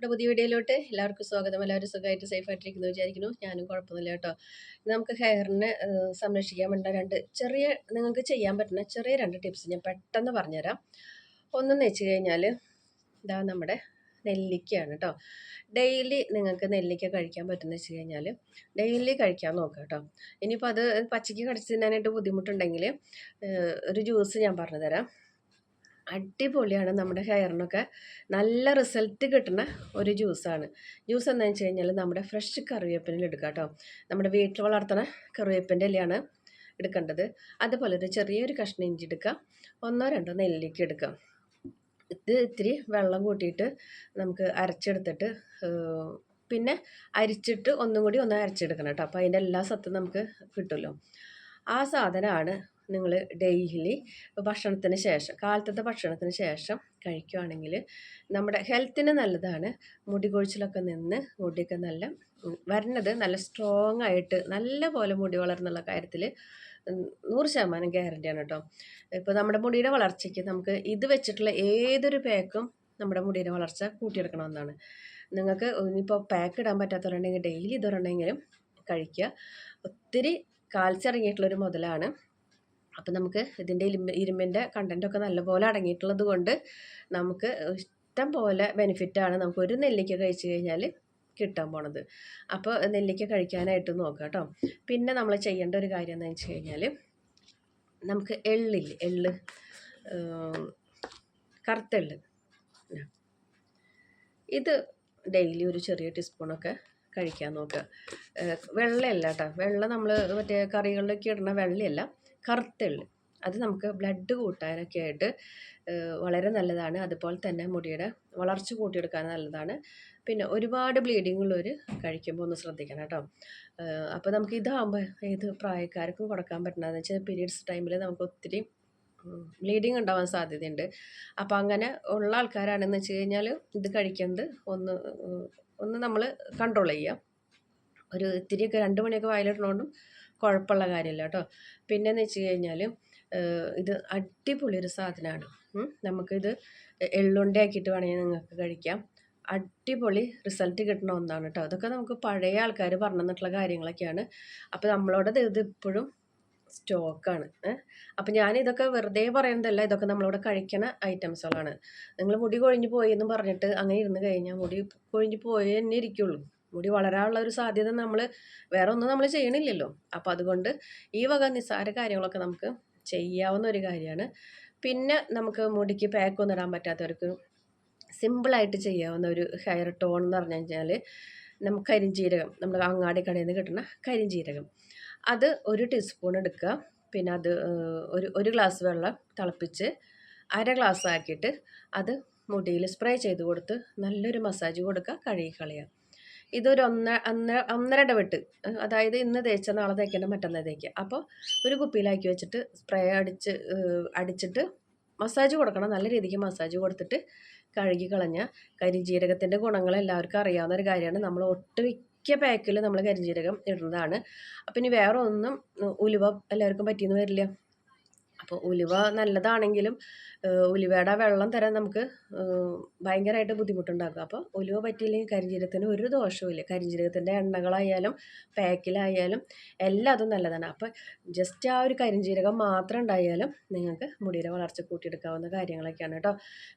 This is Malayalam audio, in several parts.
നമ്മുടെ പുതിയ വീഡിയോയിലോട്ട് എല്ലാവർക്കും സ്വാഗതം. എല്ലാവരും സുഖമായിട്ട് സേഫായിട്ടിരിക്കുന്നു വിചാരിക്കുന്നു. ഞാനും കുഴപ്പമൊന്നുമില്ല കേട്ടോ. നമുക്ക് ഹെയറിനെ സംരക്ഷിക്കാൻ വേണ്ട രണ്ട് ചെറിയ നിങ്ങൾക്ക് ചെയ്യാൻ പറ്റുന്ന ചെറിയ രണ്ട് ടിപ്സ് ഞാൻ പെട്ടെന്ന് പറഞ്ഞുതരാം. ഒന്നെന്ന് വെച്ച് കഴിഞ്ഞാൽ ഇതാ നമ്മുടെ നെല്ലിക്കയാണ് കേട്ടോ. ഡെയിലി നിങ്ങൾക്ക് നെല്ലിക്ക കഴിക്കാൻ പറ്റുന്ന വെച്ച് കഴിഞ്ഞാൽ ഡെയിലി കഴിക്കാൻ നോക്കുക കേട്ടോ. ഇനിയിപ്പോൾ അത് പച്ചയ്ക്ക് കടിച്ച് തിന്നാനായിട്ട് ബുദ്ധിമുട്ടുണ്ടെങ്കിൽ ഒരു ജ്യൂസ് ഞാൻ പറഞ്ഞു തരാം അടിപൊളിയാണ് നമ്മുടെ ഹെയറിനൊക്കെ. നല്ല റിസൾട്ട് കിട്ടുന്ന ഒരു ജ്യൂസാണ്. ജ്യൂസ് എന്ന് വെച്ച് കഴിഞ്ഞാൽ നമ്മുടെ ഫ്രഷ് കറിവേപ്പിനിൽ എടുക്കുക കേട്ടോ. നമ്മുടെ വീട്ടിൽ വളർത്തുന്ന കറിവേപ്പിന്റെ ഇലയാണ് എടുക്കേണ്ടത്. അതുപോലെ ഒരു ചെറിയൊരു കഷ്ണം ഇഞ്ചി എടുക്കുക ഒന്നോ രണ്ടോ നെല്ലിക്ക എടുക്കുക ഇത് ഇത്തിരി വെള്ളം കൂട്ടിയിട്ട് നമുക്ക് അരച്ചെടുത്തിട്ട് പിന്നെ അരിച്ചിട്ട് ഒന്നും കൂടി ഒന്ന് അരച്ചെടുക്കണം കേട്ടോ. അപ്പോൾ അതിന്റെ എല്ലാ സത്തും നമുക്ക് കിട്ടുമല്ലോ. ആ സാധനമാണ് നിങ്ങൾ ഡെയിലി ഭക്ഷണത്തിന് ശേഷം കാലത്തത്തെ ഭക്ഷണത്തിന് ശേഷം കഴിക്കുകയാണെങ്കിൽ നമ്മുടെ ഹെൽത്തിന് നല്ലതാണ്. മുടി കൊഴിച്ചിലൊക്കെ നിന്ന് മുടിയൊക്കെ നല്ല വരുന്നത് നല്ല സ്ട്രോങ് ആയിട്ട് നല്ല പോലെ മുടി വളർന്നുള്ള കാര്യത്തിൽ നൂറ് ശതമാനം ഗ്യാരണ്ടിയാണ് കേട്ടോ. ഇപ്പോൾ നമ്മുടെ മുടിയുടെ വളർച്ചയ്ക്ക് നമുക്ക് ഇത് വെച്ചിട്ടുള്ള ഏതൊരു പാക്കും നമ്മുടെ മുടിയുടെ വളർച്ച കൂട്ടിയെടുക്കണമെന്നാണ്. നിങ്ങൾക്ക് ഇനിയിപ്പോൾ പാക്ക് ഇടാൻ പറ്റാത്തവരുണ്ടെങ്കിൽ ഡെയിലി ഇതൊരെണ്ണെങ്കിലും കഴിക്കുക. ഒത്തിരി കാൽച്ചിറങ്ങിയിട്ടുള്ളൊരു മുതലാണ് അപ്പം നമുക്ക് ഇതിന്റെ ഇരുമ്പ് ഇരുമ്പിന്റെ കണ്ടന്റൊക്കെ നല്ലപോലെ അടങ്ങിയിട്ടുള്ളത് കൊണ്ട് നമുക്ക് ഇഷ്ടം പോലെ ബെനിഫിറ്റാണ് നമുക്ക് ഒരു നെല്ലിക്ക കഴിച്ചു കഴിഞ്ഞാൽ കിട്ടാൻ പോണത്. അപ്പോൾ നെല്ലിക്ക കഴിക്കാനായിട്ട് നോക്കുക കേട്ടോ പിന്നെ നമ്മൾ ചെയ്യേണ്ട ഒരു കാര്യം എന്ന് വെച്ച് കഴിഞ്ഞാൽ നമുക്ക് എള്ളില്ലേ എള്ള് കറുത്തെള്ള്. ഇത് ഡെയിലി ഒരു ചെറിയ ടീസ്പൂണൊക്കെ കഴിക്കാൻ നോക്കുക വെള്ളയല്ല കേട്ടോ വെള്ളം നമ്മൾ മറ്റേ കറികളിലൊക്കെ ഇടുന്ന വെള്ളയല്ല. കറുത്തുള്ളി അത് നമുക്ക് ബ്ലഡ് കൂട്ടാനൊക്കെ ആയിട്ട് വളരെ നല്ലതാണ്. അതുപോലെ തന്നെ മുടിയുടെ വളർച്ച കൂട്ടിയെടുക്കാൻ നല്ലതാണ്. പിന്നെ ഒരുപാട് ബ്ലീഡിംഗ് ഉള്ളവർ കഴിക്കുമ്പോൾ ഒന്ന് ശ്രദ്ധിക്കണം കേട്ടോ. അപ്പോൾ നമുക്ക് ഇതാകുമ്പോൾ ഏത് പ്രായക്കാർക്കും കൊടുക്കാൻ പറ്റണതെന്ന് വെച്ചാൽ പീരീഡ്സ് ടൈമിൽ നമുക്ക് ഒത്തിരി ബ്ലീഡിങ് ഉണ്ടാവാൻ സാധ്യതയുണ്ട്. അപ്പോൾ അങ്ങനെ ഉള്ള ആൾക്കാരാണെന്ന് വെച്ച് കഴിഞ്ഞാൽ ഇത് കഴിക്കുന്നത് ഒന്ന് ഒന്ന് നമ്മൾ കൺട്രോൾ ചെയ്യുക. ഒരു ഇത്തിരിയൊക്കെ രണ്ട് മണിയൊക്കെ വായിലിടണോണ്ടും കുഴപ്പമുള്ള കാര്യമല്ല കേട്ടോ. പിന്നെയെന്ന് വെച്ച് കഴിഞ്ഞാൽ ഇത് അടിപൊളി ഒരു സാധനമാണ്. നമുക്കിത് എള്ളുണ്ടയാക്കിയിട്ട് വേണമെങ്കിൽ നിങ്ങൾക്ക് കഴിക്കാം. അടിപൊളി റിസൾട്ട് കിട്ടുന്ന ഒന്നാണ് കേട്ടോ. അതൊക്കെ നമുക്ക് പഴയ ആൾക്കാർ പറഞ്ഞു തന്നിട്ടുള്ള കാര്യങ്ങളൊക്കെയാണ്. അപ്പോൾ നമ്മളോട് ഇത് ഇപ്പോഴും സ്റ്റോക്കാണ്. അപ്പം ഞാൻ ഇതൊക്കെ വെറുതെ പറയുന്നതല്ല ഇതൊക്കെ നമ്മളോട് കഴിക്കണ ഐറ്റംസുകളാണ്. നിങ്ങൾ മുടി കൊഴിഞ്ഞു പോയി എന്ന് പറഞ്ഞിട്ട് അങ്ങനെ ഇരുന്ന് കഴിഞ്ഞാൽ മുടി കൊഴിഞ്ഞു പോയേ തന്നെ ഇരിക്കുള്ളൂ. മുടി വളരാനുള്ള ഒരു സാധ്യത നമ്മൾ വേറെ ഒന്നും നമ്മൾ ചെയ്യണില്ലല്ലോ. അപ്പോൾ അതുകൊണ്ട് ഈ വക നിസ്സാര കാര്യങ്ങളൊക്കെ നമുക്ക് ചെയ്യാവുന്ന ഒരു കാര്യമാണ്. പിന്നെ നമുക്ക് മുടിക്ക് പാക്കൊന്നും ഇടാൻ പറ്റാത്തവർക്ക് സിമ്പിളായിട്ട് ചെയ്യാവുന്ന ഒരു ഹെയർ ടോൺ എന്ന് പറഞ്ഞു കഴിഞ്ഞാൽ നമുക്ക് കരിഞ്ചീരകം നമ്മൾ അങ്ങാടി കടയിൽ നിന്ന് കിട്ടുന്ന കരിഞ്ചീരകം. അത് ഒരു ടീസ്പൂൺ എടുക്കുക. പിന്നെ അത് ഒരു ഒരു ഗ്ലാസ് വെള്ളം തിളപ്പിച്ച് അര ഗ്ലാസ് ആക്കിയിട്ട് അത് മുടിയിൽ സ്പ്രേ ചെയ്ത് കൊടുത്ത് നല്ലൊരു മസാജ് കൊടുക്കുക കഴുകി കളയുക. ഇതൊരു ഒന്ന ഒന്ന ഒന്നരട വെട്ട് അതായത് ഇന്ന് തേച്ച നാളെ തേക്കേണ്ട മറ്റന്നാൾ തേക്കുക അപ്പോൾ ഒരു കുപ്പിയിലാക്കി വെച്ചിട്ട് സ്പ്രേ അടിച്ച് അടിച്ചിട്ട് മസാജ് കൊടുക്കണം. നല്ല രീതിക്ക് മസാജ് കൊടുത്തിട്ട് കഴുകി കളഞ്ഞ കരിഞ്ജീരകത്തിന്റെ ഗുണങ്ങൾ എല്ലാവർക്കും അറിയാവുന്ന ഒരു കാര്യമാണ്. നമ്മൾ ഒട്ടുമിക്ക പാക്കിൽ നമ്മൾ കരിഞ്ജീരകം ഇടുന്നതാണ്. അപ്പം ഇനി വേറെ ഒന്നും ഉലുവ എല്ലാവർക്കും പറ്റിയെന്ന് വരില്ല. അപ്പോൾ ഉലുവ നല്ലതാണെങ്കിലും ഉലുവയുടെ വെള്ളം തരാൻ നമുക്ക് ഭയങ്കരമായിട്ട് ബുദ്ധിമുട്ടുണ്ടാക്കും അപ്പോൾ ഉലുവ പറ്റിയില്ലെങ്കിൽ കരിഞ്ജീരകത്തിന് ഒരു ദോഷവുമില്ല. കരിഞ്ജീരകത്തിന്റെ എണ്ണകളായാലും പാക്കിലായാലും എല്ലാം അതും നല്ലതാണ്. അപ്പോൾ ജസ്റ്റ് ആ ഒരു കരിഞ്ചീരകം മാത്രം ഉണ്ടായാലും നിങ്ങൾക്ക് മുടിയുടെ വളർച്ച കൂട്ടിയെടുക്കാവുന്ന കാര്യങ്ങളൊക്കെയാണ് കേട്ടോ.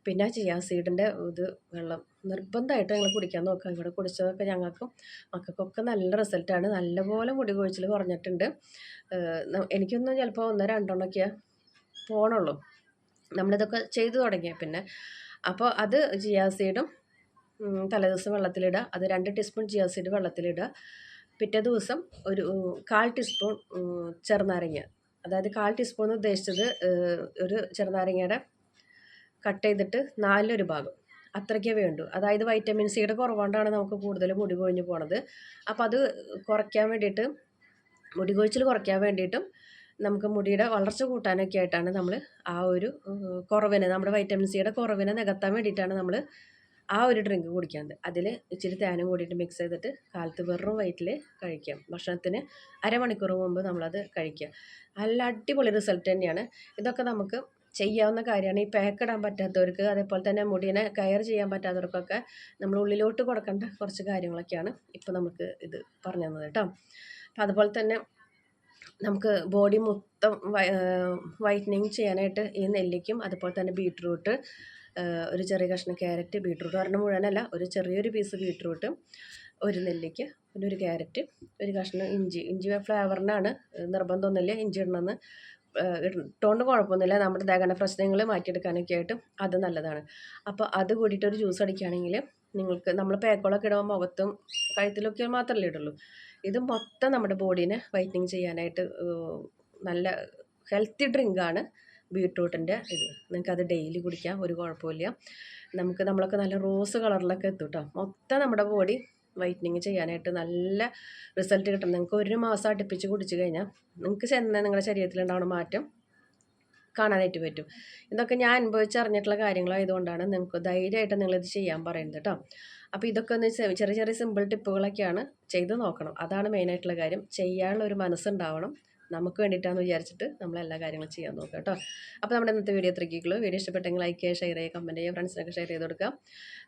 പിന്നെ ചിയാ സീഡിന്റെ ഇത് വെള്ളം നിർബന്ധമായിട്ട് ഞങ്ങൾ കുടിക്കാൻ നോക്കുക. ഇവിടെ കുടിച്ചതൊക്കെ ഞങ്ങൾക്കും മക്കൾക്കൊക്കെ നല്ല റിസൾട്ടാണ് നല്ലപോലെ മുടി കൊഴിച്ചിൽ കുറഞ്ഞിട്ടുണ്ട്. എനിക്കൊന്നും ചിലപ്പോൾ ഒന്നോ രണ്ടെണ്ണമൊക്കെയാണ് പോകണുള്ളൂ നമ്മളിതൊക്കെ ചെയ്തു തുടങ്ങിയ പിന്നെ. അപ്പോൾ അത് ജിയാസീഡും തലേദിവസം വെള്ളത്തിലിടുക. അത് രണ്ട് ടീസ്പൂൺ ജിയാസീഡ് വെള്ളത്തിലിടുക. പിറ്റേ ദിവസം ഒരു കാൽ ടീസ്പൂൺ ചെറുനാരങ്ങ. അതായത് കാൽ ടീസ്പൂൺ ഉദ്ദേശിച്ചത് ഒരു ചെറുനാരങ്ങയുടെ കട്ട് ചെയ്തിട്ട് നാലിലൊരു ഭാഗം. അത്രയ്ക്കേ വേണ്ടു. അതായത് വൈറ്റമിൻ സിയുടെ കുറവുകൊണ്ടാണ് നമുക്ക് കൂടുതൽ മുടി കൊഴിഞ്ഞു പോണത്. അപ്പോൾ അത് കുറയ്ക്കാൻ വേണ്ടിയിട്ട് മുടി കൊഴിച്ചിൽ കുറയ്ക്കാൻ വേണ്ടിയിട്ടും നമുക്ക് മുടിയുടെ വളർച്ച കൂട്ടാനൊക്കെ ആയിട്ടാണ് നമ്മൾ ആ ഒരു കുറവിനെ നമ്മുടെ വൈറ്റമിൻ സിയുടെ കുറവിനെ നികത്താൻ വേണ്ടിയിട്ടാണ് നമ്മൾ ആ ഒരു ഡ്രിങ്ക് കുടിക്കുന്നത്. അതിൽ ഇച്ചിരി തേനും കൂടിയിട്ട് മിക്സ് ചെയ്തിട്ട് കാലത്ത് വെറും വയറ്റിൽ കഴിക്കാം. ഭക്ഷണത്തിന് അരമണിക്കൂർ മുമ്പ് നമ്മളത് കഴിക്കുക. നല്ല അടിപൊളി റിസൾട്ട് തന്നെയാണ്. ഇതൊക്കെ നമുക്ക് ചെയ്യാവുന്ന കാര്യമാണ്. ഈ പാക്ക് ഇടാൻ പറ്റാത്തവർക്ക് അതേപോലെ തന്നെ മുടിനെ കെയർ ചെയ്യാൻ പറ്റാത്തവർക്കൊക്കെ നമ്മൾ ഉള്ളിലോട്ട് കൊടുക്കേണ്ട കുറച്ച് കാര്യങ്ങളൊക്കെയാണ് ഇപ്പോൾ നമുക്ക് ഇത് പറഞ്ഞു തന്നത് കേട്ടോ. അപ്പം അതുപോലെ തന്നെ നമുക്ക് ബോഡി മൊത്തം വൈറ്റനിങ് ചെയ്യാനായിട്ട് ഈ നെല്ലിക്കും അതുപോലെ തന്നെ ബീട്രൂട്ട് ഒരു ചെറിയ കഷ്ണം ക്യാരറ്റ് ബീട്രൂട്ട് ഒരെണ്ണം മുഴുവനല്ല ഒരു ചെറിയൊരു പീസ് ബീട്രൂട്ട് ഒരു നെല്ലിക്ക പിന്നെ ഒരു ക്യാരറ്റ് ഒരു കഷ്ണം ഇഞ്ചി. ഇഞ്ചി ഫ്ലേവറിനാണ് നിർബന്ധമൊന്നുമില്ല ഇഞ്ചി ഇടണമെന്ന്. ഇട്ടുകൊണ്ട് കുഴപ്പമൊന്നുമില്ല. നമ്മുടെ ദഹന പ്രശ്നങ്ങൾ മാറ്റിയെടുക്കാനൊക്കെ ആയിട്ട് അത് നല്ലതാണ്. അപ്പോൾ അത് കൂടിയിട്ട് ഒരു ജ്യൂസ് അടിക്കുകയാണെങ്കിൽ നിങ്ങൾക്ക് നമ്മൾ പേക്കോളൊക്കെ ഇടുമ്പോൾ മുഖത്തും കഴുത്തിലൊക്കെ മാത്രമല്ലേ ഇടുള്ളൂ. ഇത് മൊത്തം നമ്മുടെ ബോഡീനെ വൈറ്റനിങ് ചെയ്യാനായിട്ട് നല്ല ഹെൽത്തി ഡ്രിങ്കാണ് ബീട്രൂട്ടിന്റെ ഇത്. നിങ്ങൾക്കത് ഡെയിലി കുടിക്കാം ഒരു കുഴപ്പമില്ല. നമുക്ക് നമ്മളൊക്കെ നല്ല റോസ് കളറിലൊക്കെ എത്തും കേട്ടോ മൊത്തം നമ്മുടെ ബോഡി വൈറ്റനിങ് ചെയ്യാനായിട്ട് നല്ല റിസൾട്ട് കിട്ടും. നിങ്ങൾക്ക് ഒരു മാസം അടുപ്പിച്ച് കുടിച്ച് കഴിഞ്ഞാൽ നിങ്ങൾക്ക് ചെന്ന നിങ്ങളുടെ ശരീരത്തിലുണ്ടാവുന്ന മാറ്റം കാണാനായിട്ട് പറ്റും. ഇതൊക്കെ ഞാൻ അനുഭവിച്ചറിഞ്ഞിട്ടുള്ള കാര്യങ്ങളായതുകൊണ്ടാണ് നിങ്ങൾക്ക് ധൈര്യമായിട്ട് നിങ്ങളിത് ചെയ്യാൻ പറയുന്നത് കേട്ടോ. അപ്പോൾ ഇതൊക്കെ ഒന്ന് ചെറിയ ചെറിയ സിമ്പിൾ ടിപ്പുകളൊക്കെയാണ് ചെയ്ത് നോക്കണം. അതാണ് മെയിനായിട്ടുള്ള കാര്യം. ചെയ്യാനുള്ള ഒരു മനസ്സുണ്ടാവണം. നമുക്ക് വേണ്ടിയിട്ടാണെന്ന് വിചാരിച്ചിട്ട് നമ്മൾ എല്ലാ കാര്യങ്ങളും ചെയ്യാൻ നോക്കുക കേട്ടോ. അപ്പോൾ നമ്മുടെ ഇന്നത്തെ വീഡിയോ എത്രയ്ക്കുള്ളൂ വീഡിയോ ഇഷ്ടപ്പെട്ടെങ്കിൽ ലൈക്ക് ചെയ്യുക ഷെയർ ചെയ്യുക കമന്റ് ചെയ്യുക ഫ്രണ്ട്സിനൊക്കെ ഷെയർ ചെയ്ത് കൊടുക്കുക.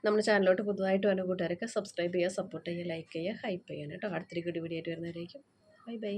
നമ്മുടെ ചാനലിലോട്ട് പുതുതായിട്ട് വന്ന കൂട്ടുകാരൊക്കെ സബ്സ്ക്രൈബ് ചെയ്യുക സപ്പോർട്ട് ചെയ്യുക ലൈക്ക് ചെയ്യുക ഹൈപ്പ് ചെയ്യാൻ കേട്ടോ. അടുത്തൊരു വീഡിയോ ആയിട്ട് വരുന്നവരേക്കും. Bye bye